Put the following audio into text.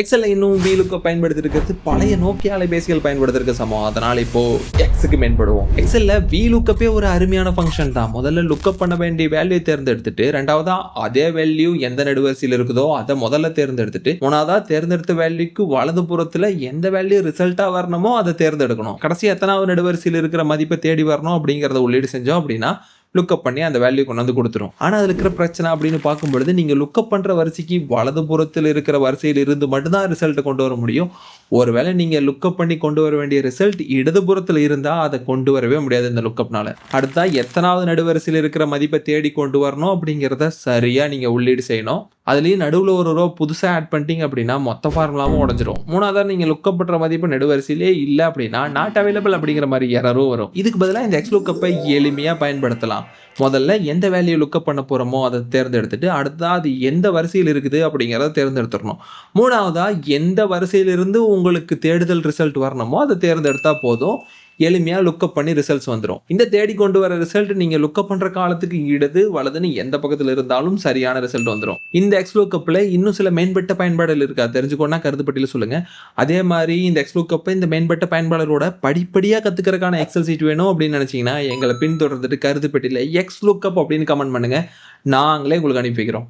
XL இன்னும் வீலுக்கு பயன்படுத்திருக்கிறது. பழைய நோக்கிய அலைபேசிகள் பயன்படுத்திருக்க சமம். அதனால் இப்போ எக்ஸுக்கு மேம்படுவோம். எக்ஸல்ல வீலுக்கப்பே ஒரு அருமையான ஃபங்க்ஷன் தான். முதல்ல லுக்கப் பண்ண வேண்டிய வேல்யூ தேர்ந்தெடுத்துட்டு ரெண்டாவதா அதே வேல்யூ எந்த நெடுவரிசையில் இருக்குதோ அதை முதல்ல தேர்ந்தெடுத்துட்டு மூணாவதா தேர்ந்தெடுத்த வேல்யூக்கு வலது புறத்துல எந்த வேல்யூ ரிசல்ட்டா வரணுமோ அதை தேர்ந்தெடுக்கணும். கடைசி எத்தனாவது நெடுவரிசையில் இருக்கிற மதிப்பை தேடி வரணும் அப்படிங்கிறத உள்ளீடு செஞ்சோம் அப்படின்னா லுக்கப் பண்ணி அந்த வேல்யூ கொண்டு வந்து கொடுத்துரும். ஆனால் அதில் இருக்கிற பிரச்சனை அப்படின்னு பார்க்கும்பொழுது நீங்கள் லுக்கப் பண்ணுற வரிசைக்கு வலது புறத்தில் இருக்கிற வரிசையில் இருந்து மட்டும்தான் ரிசல்ட்டை கொண்டு வர முடியும். ஒருவேளை நீங்கள் லுக்கப் பண்ணி கொண்டு வர வேண்டிய ரிசல்ட் இடதுபுறத்தில் இருந்தால் அதை கொண்டு வரவே முடியாது இந்த லுக்கப்னால அடுத்தா எத்தனாவது நடுவரிசையில் இருக்கிற மதிப்பை தேடி கொண்டு வரணும் அப்படிங்கிறத சரியாக நீங்கள் உள்ளீடு செய்யணும். அதுலேயும் நடுவில் ஒரு ரோ புதுசாக ஆட் பண்ணிட்டீங்க அப்படின்னா மொத்த ஃபார்முலாவும் உடஞ்சிரும். மூணாவதாக நீங்கள் லுக்கப் பண்ணுற மதிப்பு நடுவரிசையிலே இல்லை அப்படின்னா நாட் அவைலபிள் அப்படிங்கிற மாதிரி எரரும் வரும். இதுக்கு பதிலாக இந்த எக்ஸ் லுக்கப்பை எளிமையாக பயன்படுத்தலாம். முதல்ல எந்த வேல்யூ லுக்கப் பண்ண போகிறோமோ அதை தேர்ந்தெடுத்துட்டு அடுத்ததாக அது எந்த வரிசையில் இருக்குது அப்படிங்கிறத தேர்ந்தெடுத்துடணும். மூணாவதாக எந்த வரிசையிலிருந்து உங்களுக்கு தேடுதல் ரிசல்ட் வரணுமோ அதை தேர்ந்தெடுத்தால் போதும். எளிமையாக லுக்கப் பண்ணி ரிசல்ட்ஸ் வந்துடும் இந்த தேடி கொண்டு வர ரிசல்ட் நீங்கள் லுக்கப் பண்ணுற காலத்துக்கு இடது வலதுன்னு எந்த பக்கத்தில் இருந்தாலும் சரியான ரிசல்ட் வந்துடும் இந்த எக்ஸ்ப்ளோ கப்பில் இன்னும் சில மேம்பட்ட பயன்பாடுகள் இருக்கா? தெரிஞ்சுக்கோன்னா கருத்துப்பட்டியில் சொல்லுங்கள் அதே மாதிரி இந்த எக்ஸ்ப்ளோ கப்பை இந்த மேம்பட்ட பயன்பாடுகளோட படிப்படியாக கற்றுக்கிறதுக்கான எக்ஸல் சீட் வேணும் அப்படின்னு நினச்சிங்கன்னா எங்களை பின்தொடர்ந்துட்டு கருத்துப்பட்டியில் எக்ஸ்ப்ளோ கப் அப்படின்னு கமெண்ட் பண்ணுங்கள் நாங்களே உங்களுக்கு அனுப்பி வைக்கிறோம்.